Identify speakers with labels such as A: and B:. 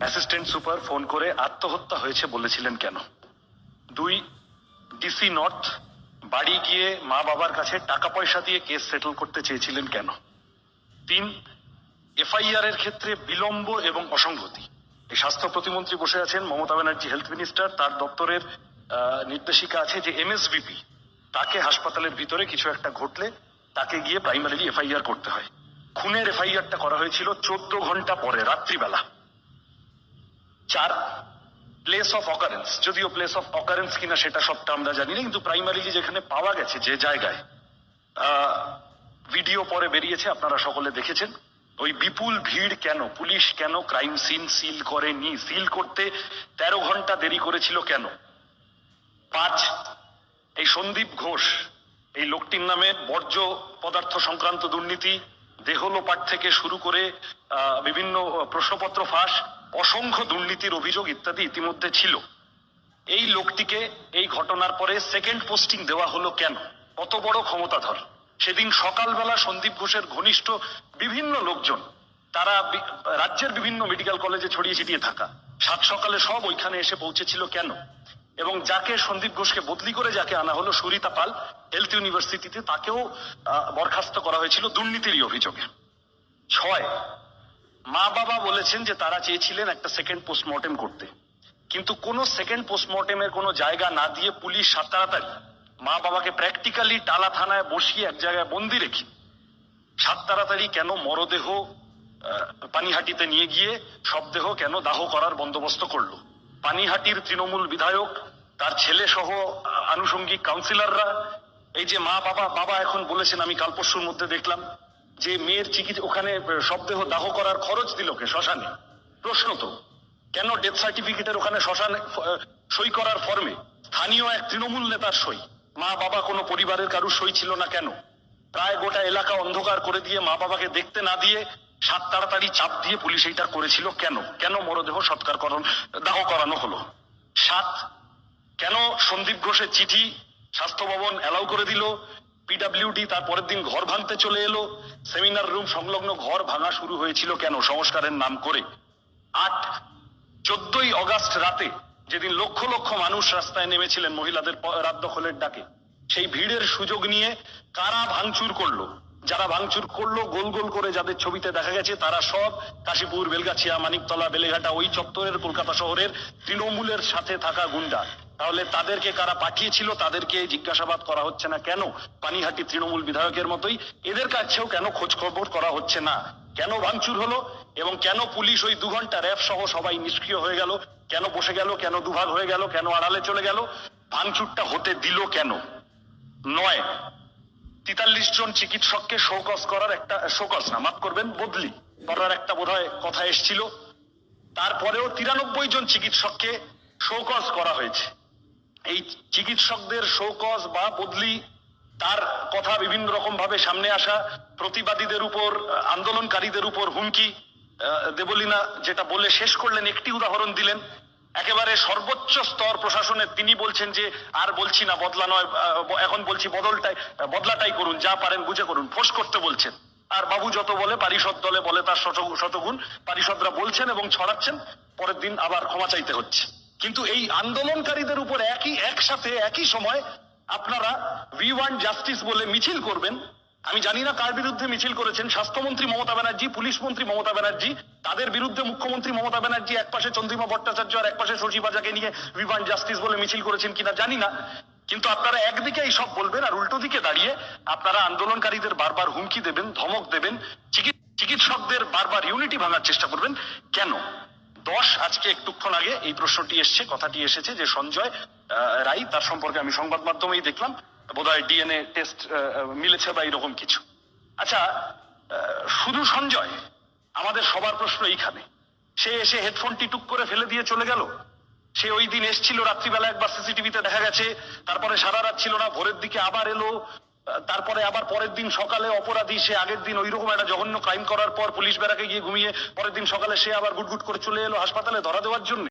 A: Assistant super phone করে আত্মহত্যা হয়েছে বলেছিলেন কেন? দুই, ডিসি নর্থ বাড়ি গিয়ে মা বাবার কাছে টাকা পয়সা দিয়ে কেস সেটেল করতে চেয়েছিলেন কেন? তিন, এফআইআর এর ক্ষেত্রে বিলম্ব এবং অসঙ্গতি। এই স্বাস্থ্য প্রতিমন্ত্রী বসে আছেন মমতা ব্যানার্জি, হেলথ মিনিস্টার, তার দপ্তরের নির্দেশিকা আছে যে এমএসবিপি তাকে হাসপাতালের ভিতরে কিছু একটা ঘটলে তাকে গিয়ে প্রাইমারি এফআইআর করতে হয়। খুনের এফআইআরটা করা হয়েছিল চোদ্দ ঘণ্টা পরে, রাত্রিবেলা। চার প্লেস অফ অকারেন্স যদিও প্লেস অফ অকারেন্স কিনা সেটা সবটা আমরা জানি না কিন্তু প্রাইমারিলি যেখানে পাওয়া গেছে, যে জায়গায় ভিডিও পরে বেরিয়েছে, আপনারা সকলে দেখেছেন। ওই বিপুল ভিড় কেন? পুলিশ কেন ক্রাইম সিন সিল করেনি? সিল করতে তেরো ঘণ্টা দেরি করেছিল কেন? পাঁচ, এই সন্দীপ ঘোষ, এই লোকটির নামে বর্জ্য পদার্থ সংক্রান্ত দুর্নীতি, দেহলোপাট থেকে শুরু করে বিভিন্ন প্রশ্নপত্র ফাঁস অসংখ্য দুর্নীতির অভিযোগ ইত্যাদি ইতিমধ্যে ছিল। এই লোকটিকে এই ঘটনার পরে সেকেন্ড পোস্টিং দেওয়া হলো কেন? কত বড় ক্ষমতাধর? সেদিন সকালবেলা সন্দীপ ঘোষের ঘনিষ্ঠ বিভিন্ন লোকজন, তারা রাজ্যের বিভিন্ন মেডিকেল কলেজে ছড়িয়ে ছিটিয়ে থাকা। সাত সকালে সব ওইখানে এসে পৌঁছেছিল কেন? এবং যাকে সন্দীপ ঘোষকে বদলি করে যাকে আনা হলো সুরিতা পাল হেলথ ইউনিভার্সিটিতে তাকেও বরখাস্ত করা হয়েছিল দুর্নীতিরই অভিযোগে। ছয় মা বাবা বলেছেন যে তারা চেয়েছিলেন একটা সেকেন্ড পোস্টমর্টেম করতে। কিন্তু কোন সেকেন্ড পোস্টমর্টেমের কোনো জায়গা না দিয়ে পুলিশ সাত তাড়াতাড়ি মা বাবাকে প্র্যাকটিক্যালি টালা থানায় বসিয়ে এক জায়গায় বন্দি রেখে সাত তাড়াতাড়ি কেন মরদেহ পানিহাটিতে নিয়ে গিয়ে সব দেহ কেন দাহ করার বন্দোবস্ত করল? পানিহাটির তৃণমূল বিধায়ক, তার ছেলে সহ আনুষঙ্গিক কাউন্সিলররা এই যে মা বাবা বাবা এখন বলেছেন, আমি কাল পরশুর মধ্যে দেখলাম। যে মেয়ের চিকিৎসা ওখানে শবদেহ দাহ করার খরচ দিল কে শ্মশানে? প্রশ্ন তো, কেন ডেথ সার্টিফিকেটের ওখানে শ্মশানে সই করার ফর্মে স্থানীয় এক তৃণমূল নেতার সই। মা বাবা কোনো পরিবারের কারুর সই ছিল না কেন? প্রায় গোটা এলাকা অন্ধকার করে দিয়ে মা বাবাকে দেখতে না দিয়ে সাত তাড়াতাড়ি চাপ দিয়ে পুলিশ এইটা করেছিল কেন? কেন মরদেহ সৎকার করণ দাহ করানো হলো? সাত, কেন সন্দীপ ঘোষের চিঠি স্বাস্থ্য ভবন অ্যালাউ করে দিল? পিডাব্লিউডি তার পরের দিন ঘর ভাঙতে চলে এলো। সেমিনার রুম সংলগ্ন ঘর ভাঙা শুরু হয়েছিল কেন? সংস্কারের নাম করে। আট, চোদ্দই অগাস্ট রাতে যেদিন লক্ষ লক্ষ মানুষ রাস্তায় নেমেছিলেন মহিলাদের রাত দখলের ডাকে, সেই ভিড়ের সুযোগ নিয়ে কারা ভাঙচুর করল? যারা ভাঙচুর করল, গোল গোল করে যাদের ছবিতে দেখা গেছে, তারা সব কাশীপুর, বেলগাছিয়া, মানিকতলা, বেলেঘাটা, ওই চত্বরের কলকাতা শহরের তৃণমূলের সাথে থাকা গুন্ডা। তাহলে তাদেরকে কারা পাঠিয়েছিল? তাদেরকে জিজ্ঞাসাবাদ করা হচ্ছে না কেন? পানিহাটি তৃণমূল বিধায়কের মতোই এদের কাছেও কেন খোঁজ খবর করা হচ্ছে না? কেন ভাঙচুর হলো? এবং কেন পুলিশ ওই দু ঘণ্টা র্যাব সহ সবাই নিষ্ক্রিয় হয়ে গেল? কেন বসে গেল? কেন দুভাগ হয়ে গেল? কেন আড়ালে চলে গেল? ভাঙচুরটা হতে দিল কেন? নয়, তেতাল্লিশ জন চিকিৎসককে শোকজ করার একটা, শোকজ না, মাফ করবেন, বদলি করার একটা বোধহয় কথা এসছিল। তারপরেও তিরানব্বই জন চিকিৎসককে শোকজ করা হয়েছে। এই চিকিৎসকদের শোকজ বা বদলি তার কথা বিভিন্ন রকম ভাবে সামনে আসা, প্রতিবাদীদের উপর, আন্দোলনকারীদের উপর হুমকি দেবলীনা যেটা বলে শেষ করলেন, একটি উদাহরণ দিলেন। একেবারে সর্বোচ্চ স্তর প্রশাসনের তিনি বলছেন যে, আর বলছি না, বদলা নয় এখন বলছি বদলটাই, বদলাটাই করুন, যা পারেন বুঝে করুন ফোর্স করতে বলছেন। আর বাবু যত বলে, পারিষদ দলে বলে তার শতগুণ, পারিষদরা বলছেন এবং ছড়াচ্ছেন, পরের দিন আবার ক্ষমা চাইতে হচ্ছে। কিন্তু এই আন্দোলনকারীদের উপর একই, একসাথে একই সময় আপনারা উই ওয়ান্ট জাস্টিস বলে মিছিল করবেন। আমি জানি না কার বিরুদ্ধে মিছিল করেছেন। স্বাস্থ্যমন্ত্রী মমতা ব্যানার্জি, পুলিশ মন্ত্রী মমতা ব্যানার্জি, তাদের বিরুদ্ধে মুখ্যমন্ত্রী মমতা ব্যানার্জি এক পাশে চন্দ্রিমা ভট্টাচার্য আর এক পাশে শশী বাজাকে নিয়ে উই ওয়ান্ট জাস্টিস বলে মিছিল করেছেন কিনা জানি না। কিন্তু আপনারা একদিকে এই সব বলবেন আর উল্টো দিকে দাঁড়িয়ে আপনারা আন্দোলনকারীদের বারবার হুমকি দেবেন, ধমক দেবেন, চিকি- চিকিৎসকদের বারবার ইউনিটি ভাঙার চেষ্টা করবেন। কেন? দশ, আজকে একটুক্ষণ আগে এই প্রশ্নটি এসছে, কথাটি এসেছে যে সঞ্জয় রাই তার সম্পর্কে আমি সংবাদ মাধ্যমেই দেখলাম, বোধহয় ডিএনএ টেস্ট মিলেছে বা এরকম কিছু। আচ্ছা শুধু সঞ্জয়, আমাদের সবার প্রশ্ন এইখানে। সে এসে হেডফোনটি টুক করে ফেলে দিয়ে চলে গেল? সে ওই দিন এসছিল, রাত্রিবেলা একবার সিসিটিভিতে দেখা গেছে, তারপরে সারা রাত ছিল না, ভোরের দিকে আবার এলো তারপরে আবার পরের দিন সকালে অপরাধী, সে আগের দিন ওই রকম একটা জঘন্য ক্রাইম করার পর পুলিশ বেড়াকে গিয়ে ঘুমিয়ে পরের দিন সকালে সে আবার গুটগুট করে চলে এলো হাসপাতালে ধরা দেওয়ার জন্য।